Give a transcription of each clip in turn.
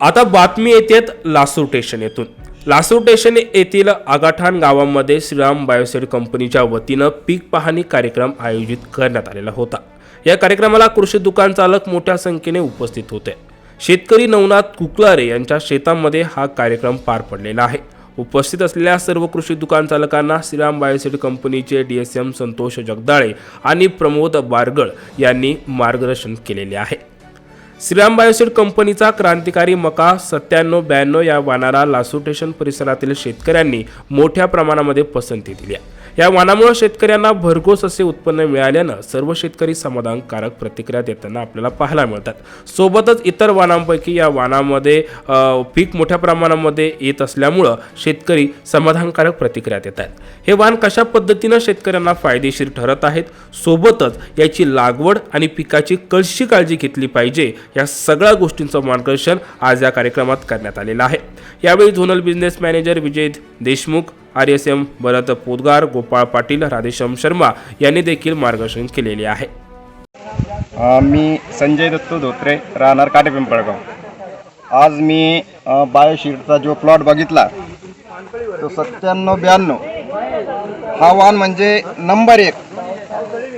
आता बातमी येतेत लासूर स्टेशन येथून. लासूर स्टेशन येथील आगाठाण गावामध्ये श्रीराम बायोसेड कंपनीच्या वतीनं पीक पाहणी कार्यक्रम आयोजित करण्यात आलेला होता. या कार्यक्रमाला कृषी दुकान चालक मोठ्या संख्येने उपस्थित होते. शेतकरी नवनाथ कुकलारे यांच्या शेतामध्ये हा कार्यक्रम पार पडलेला आहे. उपस्थित असलेल्या सर्व कृषी दुकान चालकांना श्रीराम बायोसेड कंपनीचे D S M Santosh Jagdale आणि प्रमोद बारगळ यांनी मार्गदर्शन केलेले आहे. श्रीराम बायोसीड कंपनीचा क्रांतिकारी मका सत्त्याण्णव ब्याण्णव या वाणाला लासूर स्टेशन परिसरातील शेतकऱ्यांनी मोठ्या प्रमाणामध्ये पसंती दिली आहे. या वाणामुळे शेतकऱ्यांना भरघोस असे उत्पन्न मिळाल्यानं सर्व शेतकरी समाधानकारक प्रतिक्रिया देताना आपल्याला पाहायला मिळतात. सोबतच इतर वाणांपैकी या वाणामध्ये पीक मोठ्या प्रमाणामध्ये येत असल्यामुळं शेतकरी समाधानकारक प्रतिक्रिया देत आहेत. हे वाण कशा पद्धतीनं शेतकऱ्यांना फायदेशीर ठरत आहेत? सोबतच याची लागवड आणि पिकाची कशी काळजी घेतली पाहिजे या सगळ्या गोष्टींचं मार्गदर्शन आज या कार्यक्रमात करण्यात आलेलं आहे. यावेळी zonal business manager Vijay Deshmukh R S M Bharat Potgar Gopal Patil Radheshyam Sharma यांनी देखील मार्गदर्शन केलेले आहे. मी संजय दत्तू धोत्रे राहणार काटे पिंपळगाव. आज मी बायोशीटचा जो प्लॉट बघितला तो सत्त्याण्णव ब्याण्णव. हा वाहन म्हणजे नंबर एक.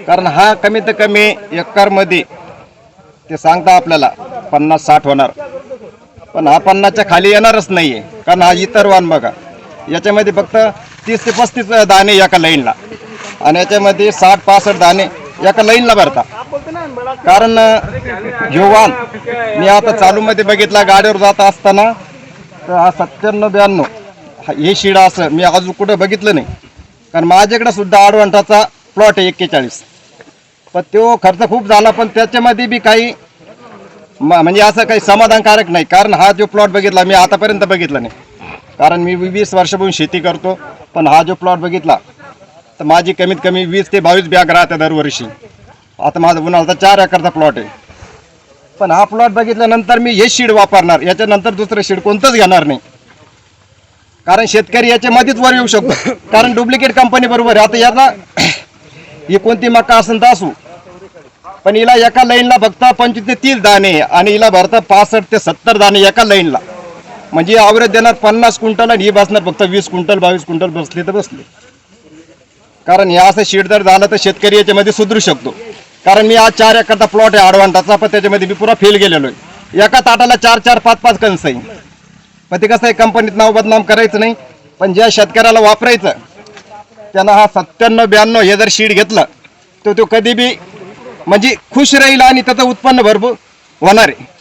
कारण हा कमीत कमी एकरमध्ये ते सांगता आपल्याला पन्नास साठ होणार. पण हा पन्नासच्या खाली येणारच नाही आहे कारण हा इतर वाहन बघा. याच्यामध्ये फक्त तीस ते पस्तीस दाणे एका लाईनला. आणि याच्यामध्ये साठ पासष्ट दाणे एका लाईनला भरता. कारण ह्यो वाहन मी आता चालूमध्ये बघितला गाडीवर जात असताना तर हा सत्त्याण्णव ब्याण्णव हा- हे शिडा असं मी अजून कुठं बघितलं नाही. कारण माझ्याकडे सुद्धा आडवंटाचा प्लॉट आहे एक्केचाळीस. पण तो खर्च खूप झाला पण त्याच्यामध्ये बी काही म- म्हणजे असं काही समाधानकारक नाही. कारण हा जो प्लॉट बघितला मी आतापर्यंत बघितला नाही. कारण मी वीस वर्षापासून शेती करतो पण हा जो प्लॉट बघितला तर माझी कमीत कमी वीस ते बावीस बॅग राहते दरवर्षी. आता माझा उन्हाळा चार एकरचा प्लॉट आहे. पण हा प्लॉट बघितल्यानंतर मी हे शीड वापरणार. याच्यानंतर दुसरं शीड कोणतंच घेणार नाही. कारण शेतकरी याच्या मध्येच वर येऊ शकतो. कारण डुप्लिकेट कंपनी बरोबर आहे. आता याचा ही कोणती मका असेल तर असू. पण हिला एका लाईनला फक्त पंचवीस ते तीस दाणे आहे आणि हिला भरता पासष्ट ते सत्तर दाणे एका लाईनला. म्हणजे आवरेज देणार पन्नास क्विंटल आणि ही बसणार फक्त वीस क्विंटल बावीस क्विंटल बसली तर बसली. कारण हे असं शीट जर झालं तर शेतकरी याच्यामध्ये सुधरू शकतो. कारण मी आज चार एकरचा प्लॉट आहे आडवांटाचा पण त्याच्यामध्ये मी पुरा फेल गेलेलो आहे. एका ताटाला चार चार पाच पाच कंस आहे. पण ते कसं आहे कंपनीत नाव बदनाम करायचं नाही पण ज्या शेतकऱ्याला वापरायचं त्यांना हा सत्त्याण्णव ब्याण्णव हे जर शीट घेतलं तर तो कधी बी म्हणजे खुश राहील आणि त्याचं उत्पन्न भरपूर होणार आहे.